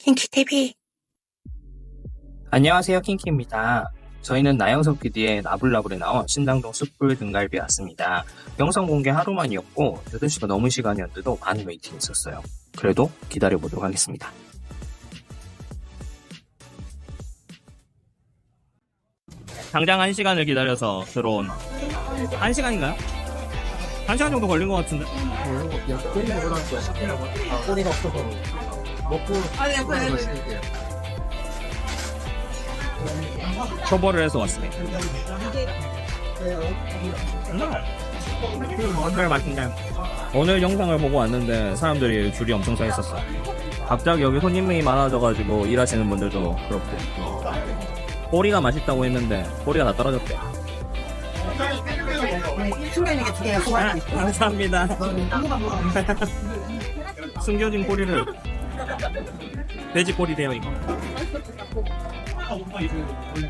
킹키TV 안녕하세요 킹키입니다. 저희는 나영석 PD의 나불나불에 나온 신당동 숯불 등갈비 왔습니다. 영상 공개 하루 만이었고 8시가 넘은 시간이었는데도 많은 웨이팅이 있었어요. 그래도 기다려보도록 하겠습니다. 당장 1시간을 기다려서 들어온 1시간인가요? 1시간 정도 걸린 것 같은데? 꼬리가 없어서 먹고 초벌을 해서 왔습니다. 정말 맛있네. 오늘 영상을 보고 왔는데 사람들이 줄이 엄청 서 있었어. 갑자기 여기 손님이 많아져가지고 일하시는 분들도 그렇고. 꼬리가 맛있다고 했는데 꼬리가 다 떨어졌대. 숨겨있는 두 개가 아, 감사합니다. 숨겨진 꼬리를 돼지 꼬리래요 이거.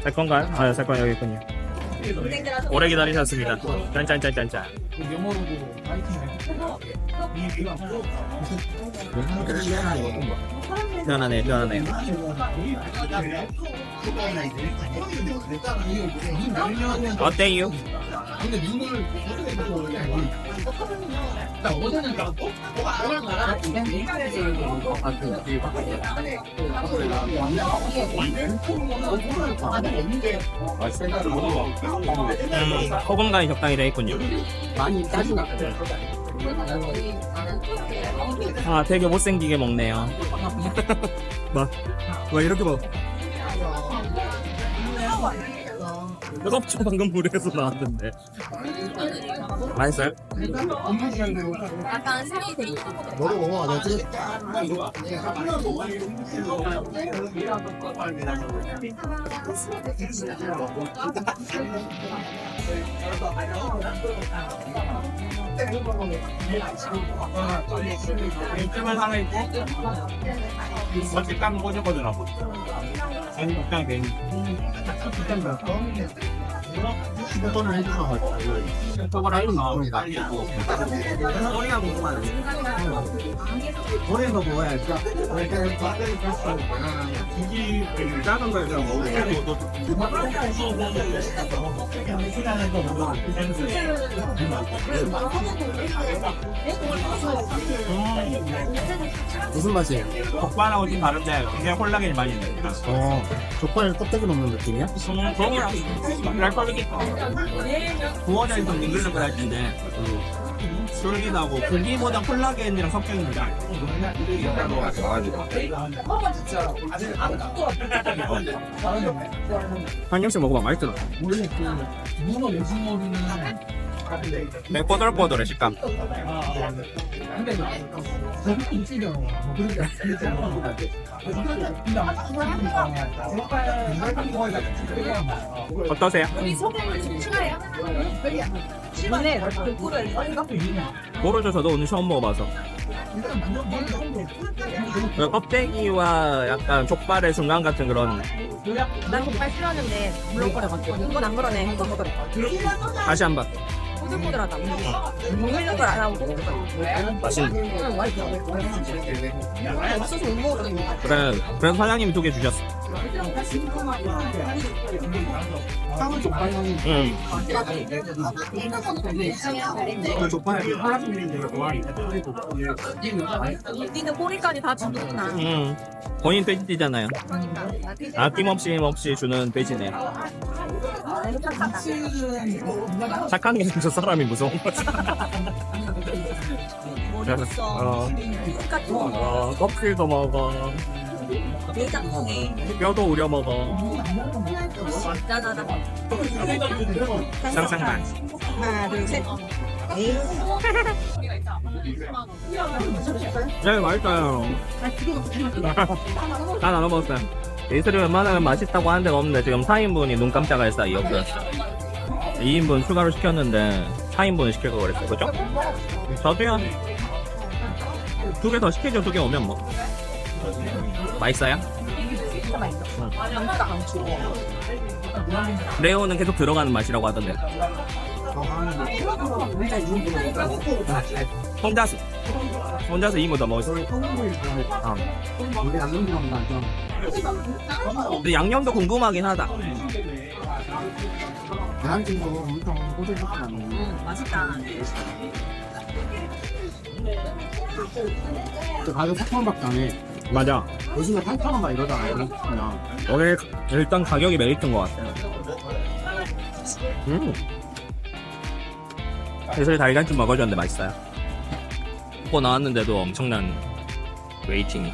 살 건가요? 아, 살건 여기 있군요. 오래 기다리셨습니다. 짠짠짠짠짠. 파이팅 시원하네, 시원하네. 어때요? 근데 눈을 나 어제는 나 오늘 가라 음, 소금간이 적당히 돼 있군요. 많이 짜증나 아, 되게 못생기게 먹네요. 뭐? 왜 이렇게 먹어? 뜨겁죠? 방금 물에서 나왔는데. 맛있어요? 약간 살이 되게 너도 먹어 나 지금 일주만 하나 있고 하고 아니 그 냥돼 휴대폰을 해주셔가지고 저거 라이브 나오고 나옵니다. 빨리 머리가 궁금하네. 머리에서 뭐야 고기 작은 거 그냥 먹고 무슨 맛이에요? 족발하고 좀 다른데 굉장히 콜라겐이 많이 있는 어 족발 껍데기 먹는 느낌이야? 그거랑 랄거리기 구워져 있어 밍글링글 할 텐데 쫄깃하고 고기보다 콜라겐이랑 섞여 있는 게한 입씩 먹어봐, 맛있더라. 원래 그 문어 오징어는 네, 뽀들뽀들해, 식감. 근데 저기 일주일이야 뭐 그렇게 어떠세요? 국물을 모르죠, 저도 오늘 처음 먹어봐서. 그 껍데기와 약간 족발의 중간 같은 그런. 난 족발 싫어하는데 물렁거려가지고. 이건 안 그러네. 이건 그래 다시 한 번. 포들포들하다. 먹는 걸안 하고 포들포들 맛있네. 그래, 그래서 사장님이 두 개 주셨어. 응. 꼬리까지 다 주는구나 응. 본인 돼지띠잖아요. 아낌없이 없이 주는 돼지네. 착한 게 진짜 사람이 무서운 거지. 어, 똑같은 어, 껍질도 먹어. 뼈도 우려 먹어. 짜자자 상상만. 하나 둘셋 네, 맛있어요. 다 나눠 먹었어요. 이슬이 웬만하면 맛있다고 하는 데가 없는데 지금 4인분이 눈 깜짝할 사이였어요. 2인분 추가로 시켰는데 4인분을 시킬 거 그랬어요. 그죠? 저도요. 두 개 더 시키죠. 두 개 오면 뭐. 맛있어요? 강추다 강추 레오는 계속 들어가는 맛이라고 하던데. 혼자서 2인분 더 먹을 수 있어. 소금을 좋아해. 아. 우리 양념이랑 나죠. 근데 양념도 궁금하긴 하다. 계란찜도 엄청. 음, 맛있다. 저 가격 4천원밖에 안 해. 맞아. 요즘에 8천원 막 이러잖아. 그냥. 오늘 일단 가격이 메리트인 것 같아요. 음. 그래서 달걀 좀 먹어줬는데 맛있어요. 먹고 나왔는데도 엄청난 웨이팅이.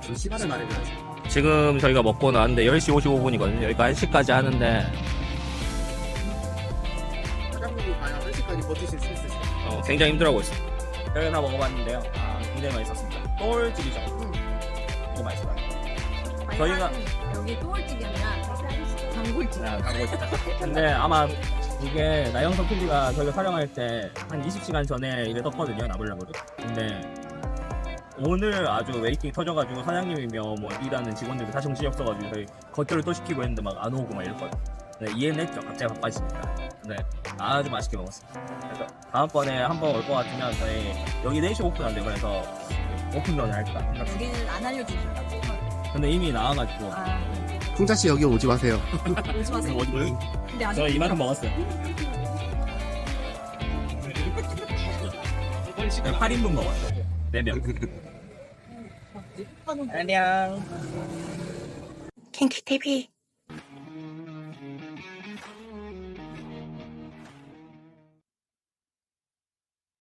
저 시간을 말해줘야지. 지금 저희가 먹고 나왔는데 10시 55분이거든요. 여기가 1시까지 하는데 사장님이 과연 1시까지 버티실 수 있으실까요? 어, 굉장히 힘들어하고 있어요. 저희가 다 먹어봤는데요. 아, 굉장히 맛있었습니다. 똘집이죠. 이거 맛있어요. 저희가- 여기 또올집이 아니라 단골집. 네, 광고집. 근데 아마 이게 나영석 PD가 저희가 촬영할 때 한 20시간 전에 이래 떴거든요. 나블라블이. 근데 오늘 아주 웨이팅 터져가지고 사장님이며 뭐 일하는 직원들도 다 정신이 없어가지고 저희 겉절을 또 시키고 했는데 막 안 오고 막 이랬거든요. 네, 이해는 했죠. 갑자기 바빠지니까. 네, 아주 맛있게 먹었습니다. 그래서 다음번에 한번 올 것 같으면 저희 여기 4시 오픈한대요. 그래서 오픈 전에 할까 생각. 여기는 안 알려주신다고. 근데 이미 나와가지고 아, 풍자 씨 여기 오지 마세요. 오지 마세요. 근데 아직 저 이만큼 먹었어요. 8인분 먹었어요. 4명. 안녕. 킹키 TV.